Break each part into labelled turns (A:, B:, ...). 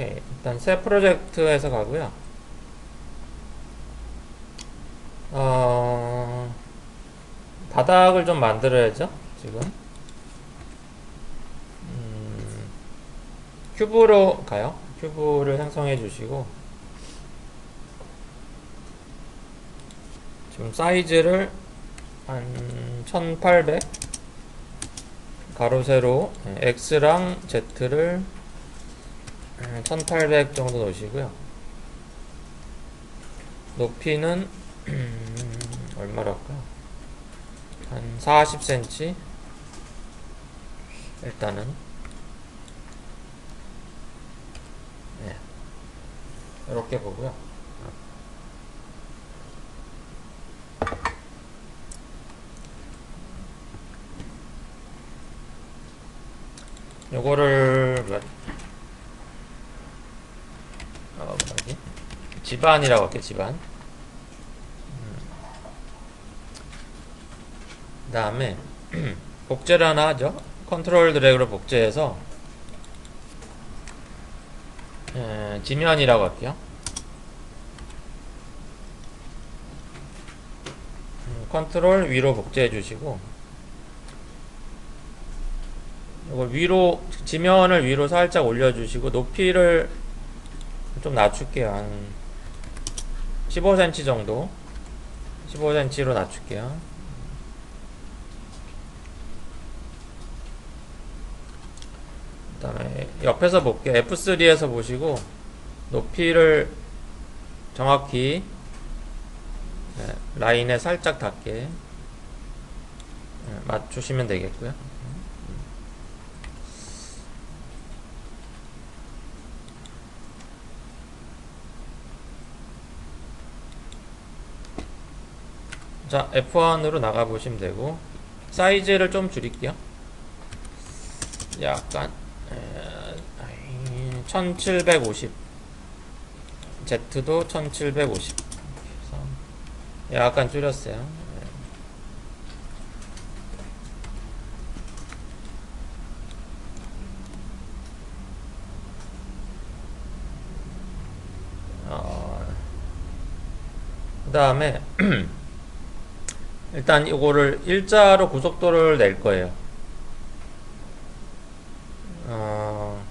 A: 오케이. 일단 새 프로젝트에서 가고요. 어, 바닥을 좀 만들어야죠, 지금. 음, 큐브로 가요. 큐브를 생성해 주시고, 지금 사이즈를 한 1800, 가로 세로, 예, X랑 Z를 1800 정도 놓으시고요. 높이는 음, 얼마랄까요? 한 40cm 일단은 네. 이렇게 보고요. 요거를 몇- 어, 뭐지? 집안이라고 할게, 집안. 그 다음에, 복제를 하나 하죠. 컨트롤 드래그로 복제해서, 에, 지면이라고 할게요. 음, 컨트롤 위로 복제해 주시고, 이걸 위로, 지면을 위로 살짝 올려주시고, 높이를 좀 낮출게요. 한 15cm 정도. 15cm로 낮출게요. 그 다음에 옆에서 볼게요. F3에서 보시고 높이를 정확히 네, 라인에 살짝 닿게 네, 맞추시면 되겠고요. 자, F1으로 나가 보시면 되고 사이즈를 좀 줄일게요. 약간 에, 아이, 1750 Z도 1750 그래서 약간 줄였어요. 네. 어, 그 다음에 일단 이거를 일자로 고속도로를 낼 거예요. 어,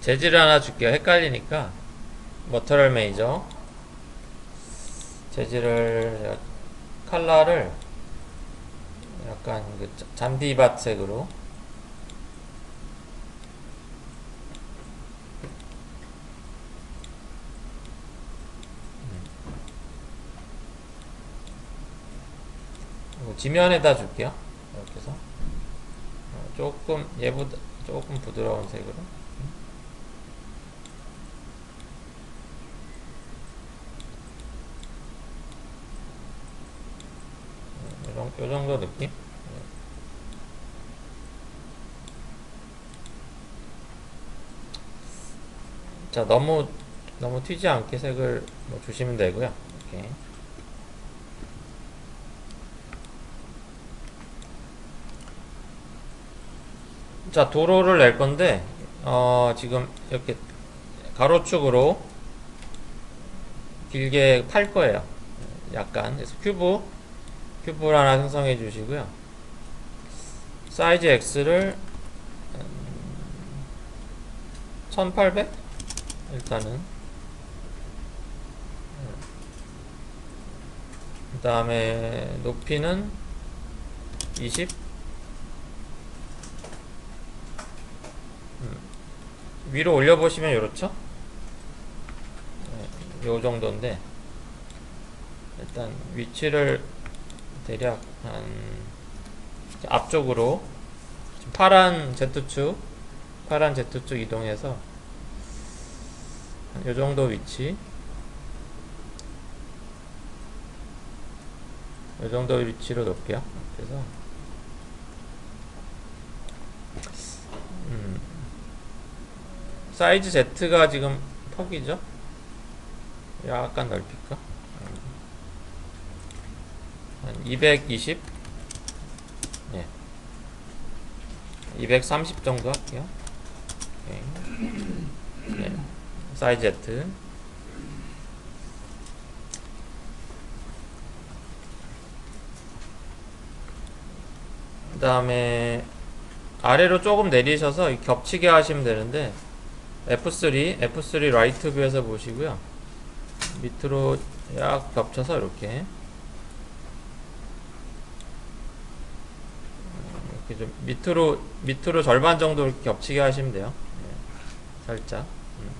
A: 재질을 하나 줄게요. 헷갈리니까 머터럴 메이저 재질을 컬러를 약간 그 자- 잔디밭 색으로 그리고 지면에다 줄게요. 이렇게 해서 어, 조금 얘보다 조금 부드러운 색으로 요, 정- 요 정도 느낌? 자, 너무, 너무 튀지 않게 색을 뭐 주시면 되고요. 이렇게. 자, 도로를 낼 건데, 어, 지금 이렇게 가로축으로 길게 팔 거예요. 약간. 그래서 큐브, 큐브를 하나 생성해 주시고요. 사이즈 X를 1800? 일단은. 그 다음에 높이는 20? 위로 올려보시면 이렇죠? 네, 요 정도인데 일단 위치를 대략 한 앞쪽으로 파란 Z축 파란 Z축 이동해서 요 정도 위치 요 정도 위치로 놓을게요 그래서 음, 사이즈 Z가 지금 턱이죠? 약간 넓힐까? 한 220? 예. 230 정도 할게요. 오케이. 네. 사이즈 Z. 그 다음에 아래로 조금 내리셔서 이 겹치게 하시면 되는데 F3, F3 라이트 뷰에서 보시고요. 밑으로 약 겹쳐서 이렇게 이렇게 좀 밑으로 밑으로 절반 정도 이렇게 겹치게 하시면 돼요. 네, 살짝. 음.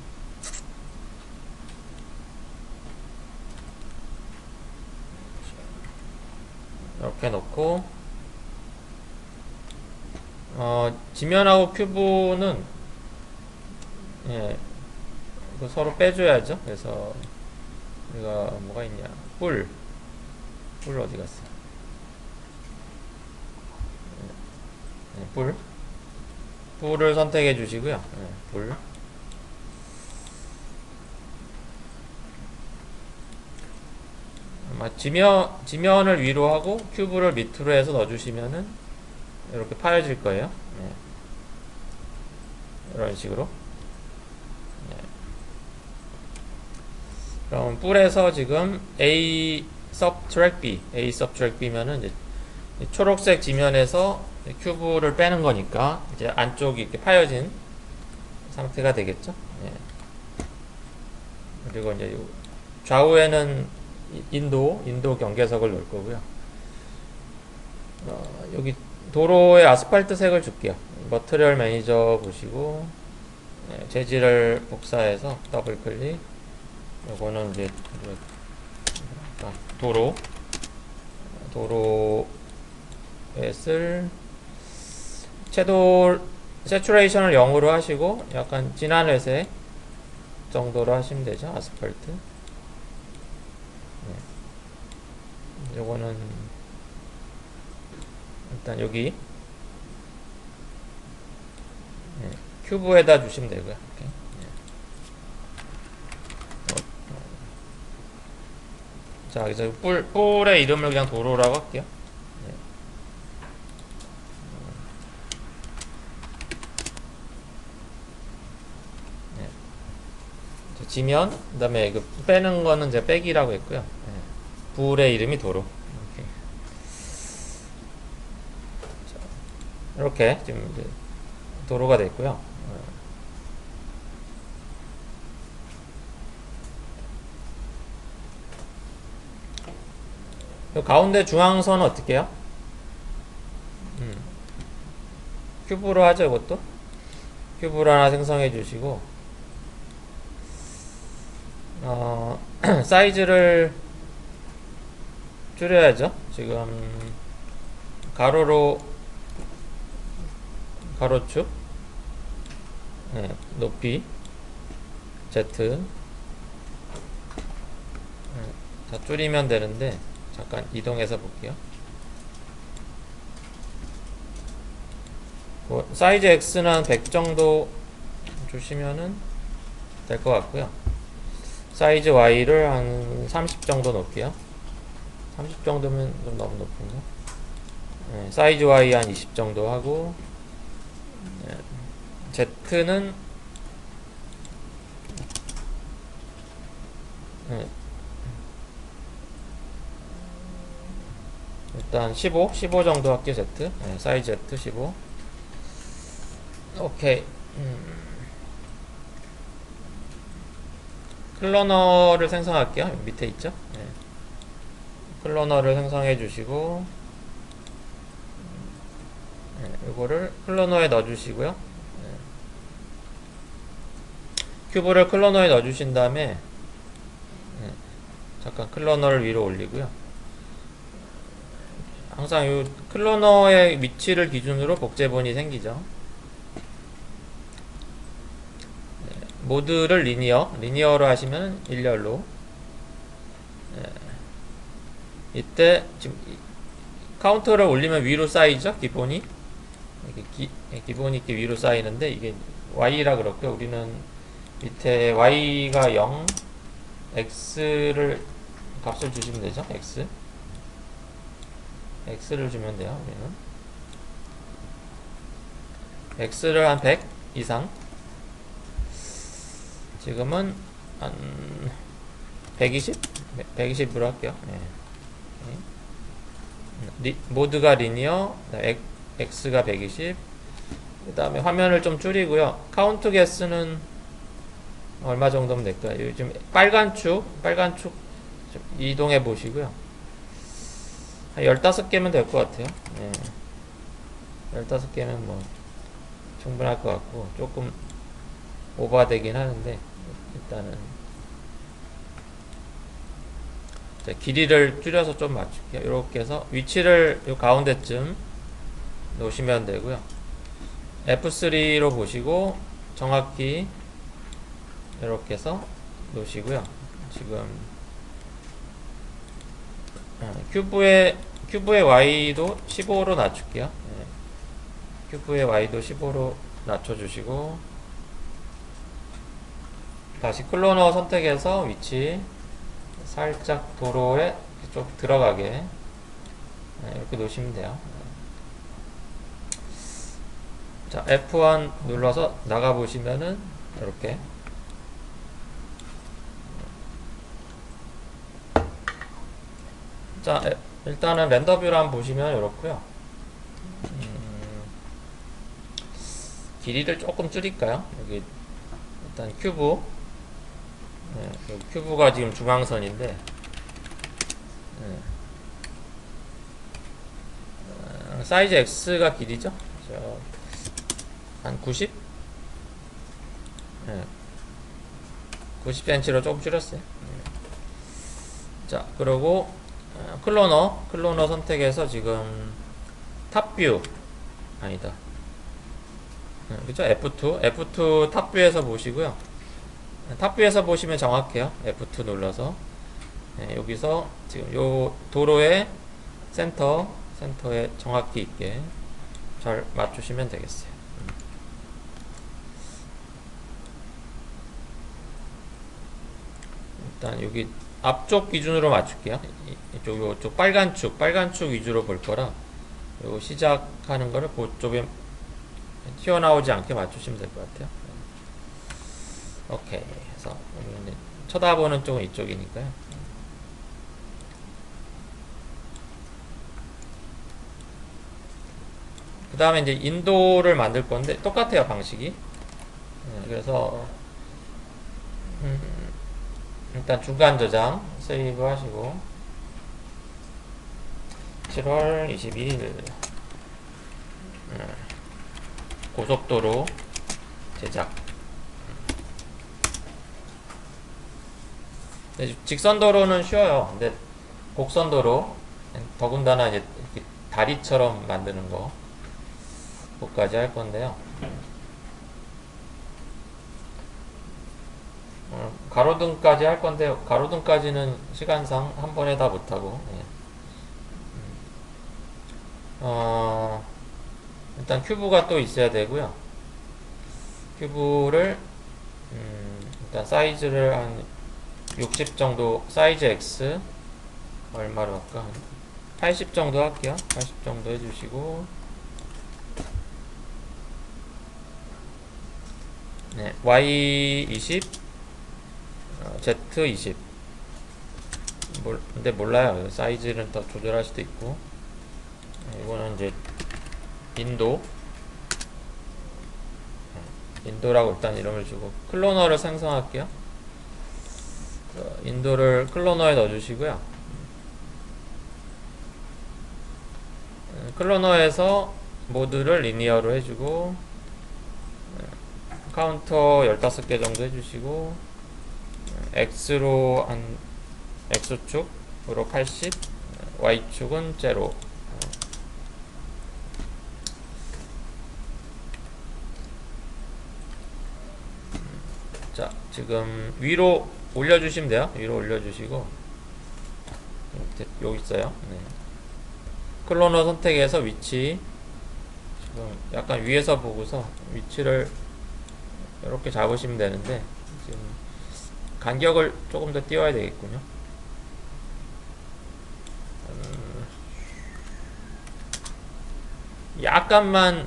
A: 이렇게 놓고 어, 지면하고 큐브는 예, 이거 서로 빼줘야죠. 그래서 우리가 뭐가 있냐? 뿔, 뿔 어디 갔어? 예, 뿔, 뿔을 선택해 주시고요. 예, 뿔. 아마 지면 지면을 위로 하고 큐브를 밑으로 해서 넣어주시면은 이렇게 파여질 거예요. 네. 이런 식으로. 네. 그럼 뿔에서 지금 A subtract B, A subtract B면은 이제 이 초록색 지면에서 큐브를 빼는 거니까 이제 안쪽이 이렇게 파여진 상태가 되겠죠. 네. 그리고 이제 요 좌우에는 이- 인도 인도 경계석을 놓을 거고요. 어, 여기 도로에 아스팔트 색을 줄게요. 머트리얼 매니저 보시고 네, 재질을 복사해서 더블 클릭. 요거는 이제 아, 도로 도로에 쓸 채도 세츄레이션을 0으로 하시고 약간 진한 회색 정도로 하시면 되죠. 아스팔트. 네. 요거는 일단 여기 네, 큐브에다 주시면 되고요. 이렇게. 네. 어, 어. 자, 그래서 뿔, 뿔의 이름을 그냥 도로라고 할게요. 네. 네. 자, 지면, 그 다음에 그 빼는 거는 제가 빼기라고 했고요. 네. 불의 이름이 도로. 이렇게. 이렇게 지금 도로가 됐고요. 어. 요 가운데 중앙선은 어떻게 해요? 음. 큐브로 하죠, 이것도. 큐브로 하나 생성해 주시고, 어, 사이즈를 줄여야죠. 지금, 가로로 가로축 네, 높이 Z 네, 자 줄이면 되는데 잠깐 이동해서 볼게요. 뭐, 사이즈 X는 100 정도 주시면은 될 것 같고요. 사이즈 Y를 한 30 정도 놓을게요. 30 정도면 좀 너무 높은가? 네, 사이즈 Y 한 20 정도 하고 네, Z는 네, 일단 15, 15 정도 할게요 Z 네, 사이즈 Z 15 오케이 음. 클러너를 생성할게요 밑에 있죠 네. 클러너를 생성해 주시고 네, 이거를 클러너에 넣어 주시고요. 네. 큐브를 클러너에 넣어 주신 다음에 네, 잠깐 클러너를 위로 올리고요. 항상 이 클러너의 위치를 기준으로 복제본이 생기죠. 네, 모드를 리니어, 리니어로 하시면 일렬로. 네, 이때 지금 이- 카운터를 올리면 위로 쌓이죠, 기본이. 이렇게 기, 예, 기본이 이렇게 위로 쌓이는데 이게 y라 그렇고요. 우리는 밑에 y가 0, x를 값을 주시면 되죠. x x를 주면 돼요. 우리는 x를 한 100 이상 지금은 한 120? 120으로 할게요. 네. 리, 모드가 리니어, 엑, x가 120. 그 다음에 화면을 좀 줄이고요. 카운트 개수는 얼마 정도면 될까요? 요즘 빨간 축, 빨간 축좀 이동해 보시고요. 한 15개면 될 것 같아요. 네. 15개면 뭐 충분할 것 같고 조금 오버되긴 하는데 일단은 자, 길이를 줄여서 좀 맞출게요. 이렇게 해서 위치를 요 가운데쯤 놓으시면 되고요. F3로 보시고 정확히 이렇게 해서 놓으시고요. 지금 어, 큐브의 큐브의 y도 15로 낮출게요. 네. 큐브의 y도 15로 낮춰주시고 다시 클로너 선택해서 위치 살짝 도로에 좀 들어가게 네, 이렇게 놓으시면 돼요. 자 F1 눌러서 나가 보시면은 이렇게 자 에, 일단은 렌더 뷰를 한번 보시면 이렇고요. 음, 길이를 조금 줄일까요? 여기 일단 큐브 네, 큐브가 지금 중앙선인데 네. 어, 사이즈 X가 길이죠? 저, 한 90? 네. 90cm로 조금 줄였어요. 네. 자, 그리고 어, 클로너, 클로너 선택해서 지금 탑뷰 아니다. 네, 그죠? F2, F2 탑뷰에서 보시고요. 탑뷰에서 보시면 정확해요. F2 눌러서 네, 여기서 지금 요 도로의 센터, 센터에 정확히 있게 잘 맞추시면 되겠어요. 음. 일단 여기 앞쪽 기준으로 맞출게요. 이쪽 요쪽 빨간 축, 빨간 축 위주로 볼 거라 요 시작하는 거를 그쪽에 튀어나오지 않게 맞추시면 될 것 같아요. 오케이 해서 쳐다보는 쪽은 이쪽이니까요. 그 다음에 이제 인도를 만들 건데 똑같아요 방식이. 네, 그래서 음, 일단 중간 저장 세이브 하시고 7월 22일 고속도로 제작. 직선도로는 쉬워요. 근데 곡선도로 더군다나 이제 다리처럼 만드는 거 그거까지 할 건데요 어, 가로등까지 할 건데 가로등까지는 시간상 한 번에 다 못하고 예. 어, 일단 큐브가 또 있어야 되고요. 큐브를 음, 일단 사이즈를 한 60 정도 사이즈 X 얼마로 할까? 80 정도 할게요. 80 정도 해주시고. 네, Y20 Z20 몰, 근데 몰라요. 사이즈는 더 조절할 수도 있고. 네, 이거는 이제 인도. 네, 인도라고 일단 이름을 주고 클로너를 생성할게요. 인도를 클로너에 넣어주시고요. 네, 클로너에서 모드를 리니어로 해주고 카운터 15개 정도 해주시고 X로 한 X축으로 80 Y축은 제로. 자 지금 위로 올려주시면 돼요. 위로 올려주시고. 여기 있어요. 네. 클로너 선택해서 위치. 지금 약간 위에서 보고서 위치를 이렇게 잡으시면 되는데 지금 간격을 조금 더 띄워야 되겠군요. 음, 약간만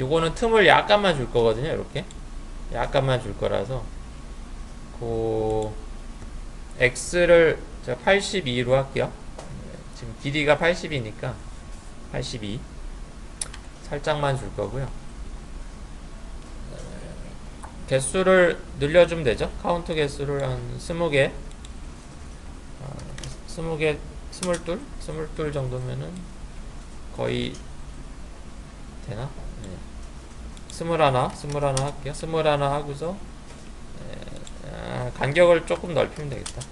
A: 요거는 틈을 약간만 줄 거거든요. 이렇게 약간만 줄 거라서 그 x를 제가 82로 할게요. 네, 지금 길이가 80이니까 82 살짝만 줄 거고요. 네, 개수를 늘려주면 되죠. 카운트 개수를 한 20개, 어, 20개, 22, 22 정도면은 거의 되나? 네. 21, 21 할게요. 21 하고서 네, 아, 간격을 조금 넓히면 되겠다.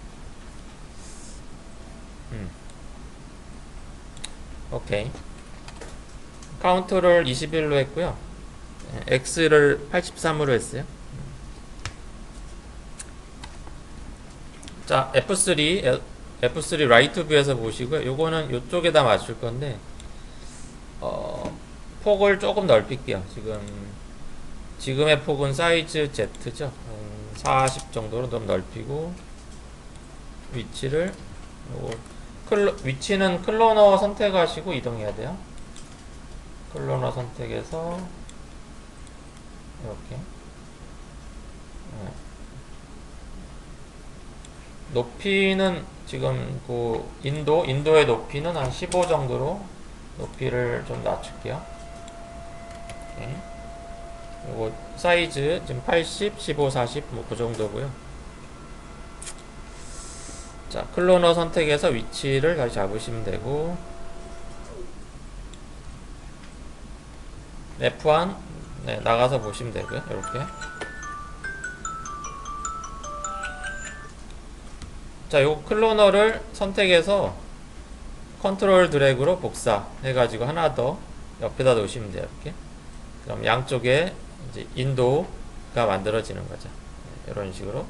A: 음. 오케이. 카운트를 21로 했고요. 네, x를 83으로 했어요. 자, F3, F3 라이트 뷰에서 보시고요. 요거는 요쪽에다 맞출 건데, 어, 폭을 조금 넓힐게요. 지금, 지금의 폭은 사이즈 Z죠. 음, 40 정도로 좀 넓히고, 위치를, 요거, 클로, 위치는 클로너 선택하시고 이동해야 돼요. 클로너 선택해서, 이렇게. 네. 높이는 지금 그 인도 인도의 높이는 한 15 정도로 높이를 좀 낮출게요. 이렇게. 요거 사이즈 지금 80, 15, 40 뭐 그 정도고요. 자, 클로너 선택해서 위치를 다시 잡으시면 되고 F1 네, 나가서 보시면 되고요. 이렇게. 자, 요 클로너를 선택해서 컨트롤 드래그로 복사 해가지고 하나 더 옆에다 놓으시면 돼요. 이렇게. 그럼 양쪽에 이제 인도가 만들어지는 거죠. 네, 이런 식으로.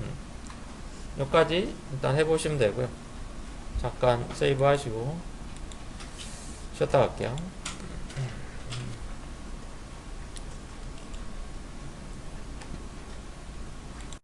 A: 음. 여기까지 일단 해보시면 되고요. 잠깐 세이브 하시고 쉬었다 갈게요.